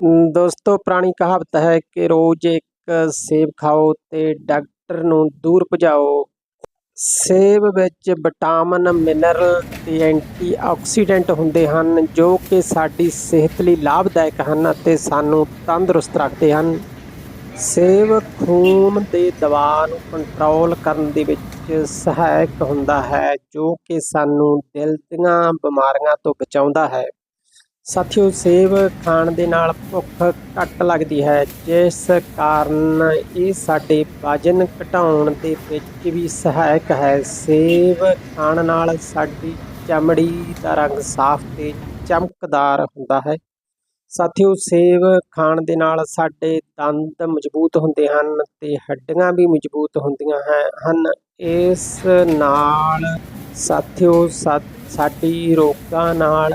ਦੋਸਤੋ, ਪੁਰਾਣੀ ਕਹਾਵਤ ਹੈ ਕਿ ਰੋਜ਼ ਇੱਕ ਸੇਬ ਖਾਓ ਤੇ ਡਾਕਟਰ ਨੂੰ ਦੂਰ ਭਜਾਓ। ਸੇਬ ਵਿੱਚ ਵਿਟਾਮਿਨ, ਮਿਨਰਲ ਤੇ ਐਂਟੀਆਕਸੀਡੈਂਟ ਹੁੰਦੇ ਹਨ, ਜੋ ਕਿ ਸਾਡੀ ਸਿਹਤ ਲਈ ਲਾਭਦਾਇਕ ਹਨ ਅਤੇ ਸਾਨੂੰ ਤੰਦਰੁਸਤ ਰੱਖਦੇ ਹਨ। ਸੇਬ ਖੂਨ ਦੇ ਦਬਾਅ ਨੂੰ ਕੰਟਰੋਲ ਕਰਨ ਦੇ ਵਿੱਚ ਸਹਾਇਕ ਹੁੰਦਾ ਹੈ, ਜੋ ਕਿ ਸਾਨੂੰ ਦਿਲ ਦੀਆਂ ਬਿਮਾਰੀਆਂ ਤੋਂ ਬਚਾਉਂਦਾ ਹੈ। ਸਾਥੀਓ, ਸੇਬ ਖਾਣ ਦੇ ਨਾਲ ਭੁੱਖ ਘੱਟ ਲੱਗਦੀ ਹੈ। ਜਿਸ ਕਾਰਨ ਇਹ ਸਾਡੇ ਵਜਨ ਘਟਾਉਣ ਦੇ ਵਿੱਚ ਵੀ ਸਹਾਇਕ ਹੈ। ਸੇਬ ਖਾਣ ਨਾਲ ਸਾਡੀ ਚਮੜੀ ਦਾ ਰੰਗ ਸਾਫ਼ ਤੇ ਚਮਕਦਾਰ ਹੁੰਦਾ ਹੈ। ਸਾਥੀਓ, ਸੇਬ ਖਾਣ ਦੇ ਨਾਲ ਸਾਡੇ ਦੰਦ ਮਜ਼ਬੂਤ ਹੁੰਦੇ ਹਨ ਤੇ ਹੱਡੀਆਂ ਵੀ ਮਜ਼ਬੂਤ ਹੁੰਦੀਆਂ ਹੈ ਹਨ। ਇਸ ਨਾਲ ਸਾਥਿਓ ਸਾ- ਸਾਡੀ ਰੋਗਾਂ ਨਾਲ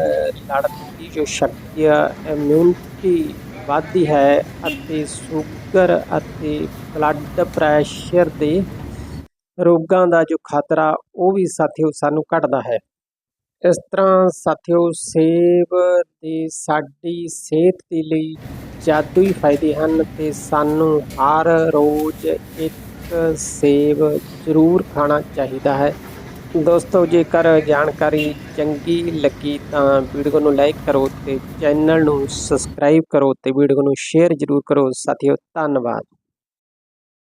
ਲੜਨ ਦੀ ਜੋ ਸ਼ਕਤੀ ਹੈ ਇਮਿਊਨਿਟੀ ਵੱਧਦੀ ਹੈ ਅਤੇ ਸ਼ੂਗਰ ਅਤੇ ਬਲੱਡ ਪ੍ਰੈਸ਼ਰ ਦੇ ਰੋਗਾਂ ਦਾ ਜੋ ਖਤਰਾ, ਉਹ ਵੀ ਸਾਥਿਓ ਸਾਨੂੰ ਘਟਦਾ ਹੈ। ਇਸ ਤਰ੍ਹਾਂ ਸਾਥਿਓ, ਸੇਬ ਦੇ ਸਾਡੀ ਸਿਹਤ ਦੇ ਲਈ ਜਾਦੂਈ ਫਾਇਦੇ ਹਨ ਤੇ ਸਾਨੂੰ ਹਰ ਰੋਜ਼ ਇੱਕ ਸੇਬ ਜ਼ਰੂਰ ਖਾਣਾ ਚਾਹੀਦਾ ਹੈ। ਦੋਸਤੋ, ਜੇਕਰ ਜਾਣਕਾਰੀ ਚੰਗੀ ਲੱਗੀ ਤਾਂ ਵੀਡੀਓ ਨੂੰ ਲਾਈਕ ਕਰੋ ਤੇ ਚੈਨਲ ਨੂੰ ਸਬਸਕ੍ਰਾਈਬ ਕਰੋ ਤੇ ਵੀਡੀਓ ਨੂੰ ਸ਼ੇਅਰ ਜ਼ਰੂਰ ਕਰੋ। ਸਾਥੀਓ, ਧੰਨਵਾਦ।